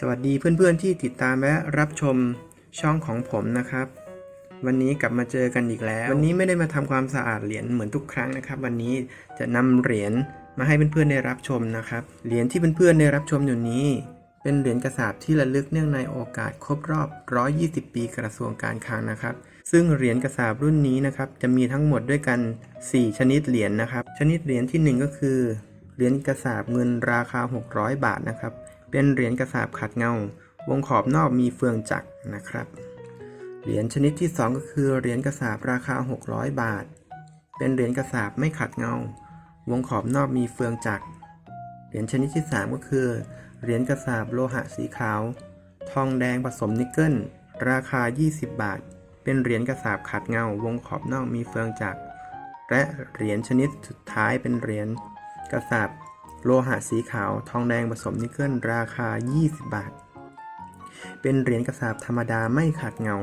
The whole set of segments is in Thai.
สวัสดีเพื่อนๆที่ติดตามและรับชมช่องของผมนะครับ วันนี้กลับมาเจอกันอีกแล้ว วันนี้ไม่ได้มาทำความสะอาดเหรียญเหมือนทุกครั้งนะครับ วันนี้จะนำเหรียญมาให้เพื่อนๆได้รับชมนะครับ เหรียญที่เพื่อนๆได้รับชมอยู่นี้ เป็นเหรียญกระสาบที่ระลึกเนื่องในโอกาสครบรอบ 120 ปีกระทรวงการคลังนะครับ ซึ่งเหรียญกระสาบรุ่นนี้นะครับจะมีทั้งหมดด้วยกัน 4 ชนิดเหรียญนะครับ ชนิดเหรียญทีหนึ่1 ก็คือเหรียญกระสาบเงินราคา 600 บาทนะครับ เป็นเหรียญกระสาบขัดเงา วงขอบนอกมีเฟืองจักรนะครับ เหรียญชนิดที่ 2 ก็คือเหรียญกระสาบราคา 600 บาท เป็นเหรียญกระสาบไม่ขัดเงา วงขอบนอกมีเฟืองจักร เหรียญชนิดที่ 3 ก็คือ เหรียญกระสาบโลหะสีขาว ทองแดงผสมนิกเกิล ราคา 20 บาท เป็นเหรียญกระสาบขัดเงา วงขอบนอกมีเฟืองจักร และเหรียญชนิดสุดท้ายเป็นเหรียญกระสาบ โลหะสีขาวทองแดงผสมนิกเกิลราคา 20 บาท เป็นเหรียญกระสาบธรรมดาไม่ขัดเงา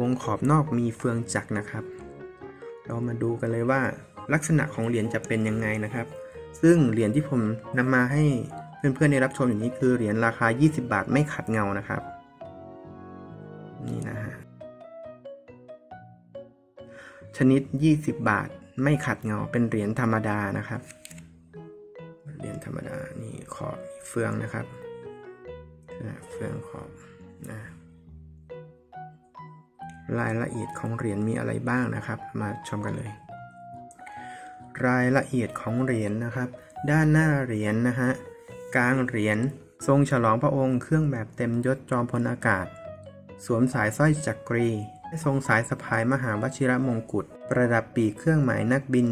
วงขอบนอกมีเฟืองจักรนะครับ เรามาดูกันเลยว่า ลักษณะของเหรียญจะเป็นยังไงนะครับ ซึ่งเหรียญที่ผมนำมาให้เพื่อนๆได้รับชมอย่างนี้คือเหรียญราคา 20 บาทไม่ขัดเงานะครับ นี่นะฮะชนิด 20 บาทไม่ขัดเงาเป็นเหรียญธรรมดานะครับ เหรียญธรรมดา นี่ขอบเฟืองนะครับเฟืองขอบนะรายละเอียดของเหรียญมีอะไรบ้างนะครับ มาชมกันเลย รายละเอียดของเหรียญนะครับ ด้านหน้าเหรียญนะฮะกลางเหรียญทรงฉลองพระองค์เครื่องแบบเต็มยศจอมพลอากาศ สวมสายสร้อยจักรีทรงสายสะพายมหาวชิรมงกุฎประดับปีเครื่องหมายนักบิน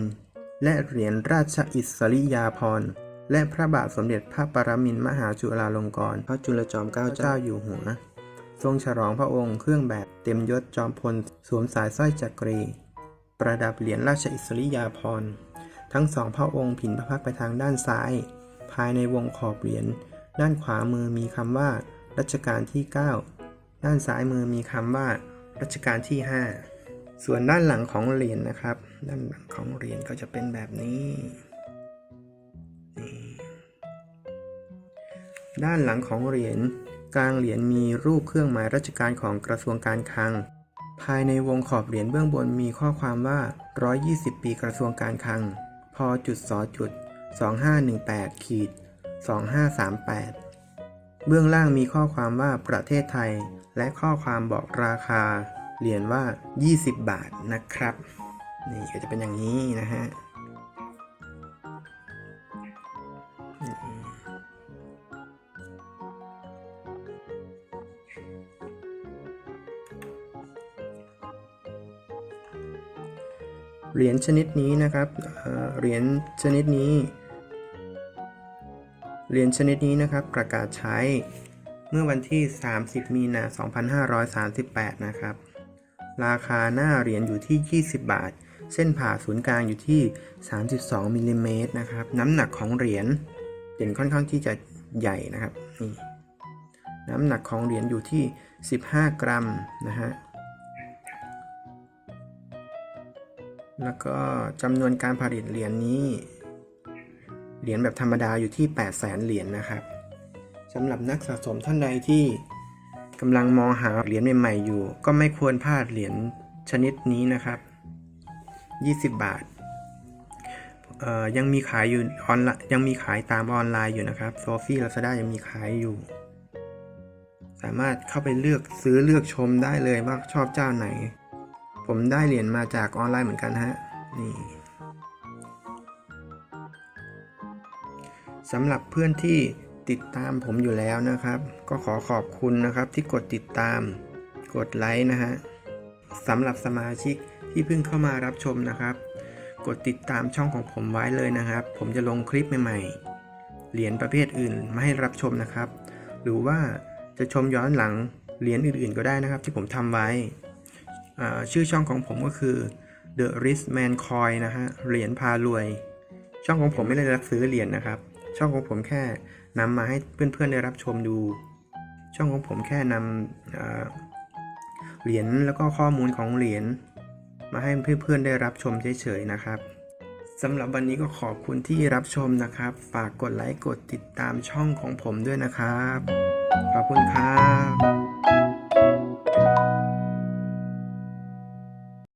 และเหรียญราชอิสริยาภรณ์ และพระบาทสมเด็จพระปรมินทรมหาจุฬาลงกรณ์พระจุลจอมเกล้าเจ้าอยู่หัว ทรงฉลองพระองค์เครื่องแบบเต็มยศจอมพลสวมสายสร้อยจักรี ประดับเหรียญราชอิสริยาภรณ์ทั้งสองพระองค์ผินพระพักไปทางด้านซ้าย ภายในวงขอบเหรียญด้านขวามือมีคำว่า รัชกาลที่ 9 ด้านซ้ายมือมีคำว่า รัชกาลที่ 5 ส่วนด้านหลังของเหรียญนะครับ ด้านหลังของเหรียญก็จะเป็นแบบนี้ ด้านหลังของเหรียญกลางเหรียญมีรูปเครื่องหมายราชการของกระทรวงการคลัง ภายในวงขอบเหรียญเบื้องบนมีข้อความว่า 120 ปีกระทรวงการคลัง พจุดสจุด2518ขีด2538 เบื้องล่างมีข้อความว่าประเทศไทย และข้อความบอกราคาเหรียญว่า 20 บาทนะครับ นี่ก็จะเป็นอย่างนี้นะฮะ เหรียญชนิดนี้นะครับเหรียญชนิดนี้ เหรียญชนิดนี้นะครับประกาศใช้เมื่อวันที่ 30 มีนา2538 นะครับ ราคาหน้าเหรียญอยู่ที่ 20 บาท เส้นผ่าศูนย์กลางอยู่ที่ 32มิลลิเมตรนะครับ น้ำหนักของเหรียญเหรียญค่อนข้างที่จะใหญ่นะครับ นี่ น้ำหนักของเหรียญอยู่ที่ 15 กรัมนะฮะ แล้วก็จำนวนการผลิตเหรียญนี้ เหรียญแบบธรรมดาอยู่ที่ 8 0 0แสนเหรียญนะครับสำหรับนักสะสมท่านใดที่กำลังมองหาเหรียญใหม่ๆอยู่ ก็ไม่ควรพลาดเหรียญชนิดนี้นะครับ 20 บาทยังมีขายอยู่ออนไลน์ยังมีขายตามออนไลน์อยู่นะครับโซฟี่ลาซาด้ายังมีขายอยู่ สามารถเข้าไปเลือกซื้อเลือกชมได้เลยว่าชอบเจ้าไหน ผมได้เหรียญมาจากออนไลน์เหมือนกันฮะ นี่สำหรับเพื่อนที่ติดตามผมอยู่แล้วนะครับ ก็ขอขอบคุณนะครับที่กดติดตาม กดไลค์นะฮะสำหรับสมาชิกที่เพิ่งเข้ามารับชมนะครับ กดติดตามช่องของผมไว้เลยนะครับ ผมจะลงคลิปใหม่ๆ เหรียญประเภทอื่นมาให้รับชมนะครับ หรือว่าจะชมย้อนหลังเหรียญอื่นๆก็ได้นะครับ ที่ผมทำไว้ ชื่อช่องของผมก็คือ The Rich Man Coin นะฮะ เหรียญพารวย ช่องของผมไม่ได้รับซื้อเหรียญนะครับ ช่องของผมแค่นำมาให้เพื่อนๆได้รับชมดู ช่องของผมแค่นำเหรียญแล้วก็ข้อมูลของเหรียญมาให้เพื่อนๆได้รับชมเฉยๆนะครับสำหรับวันนี้ก็ขอบคุณที่รับชมนะครับ ฝากกดไลค์กดติดตามช่องของผมด้วยนะครับ ขอบคุณครับ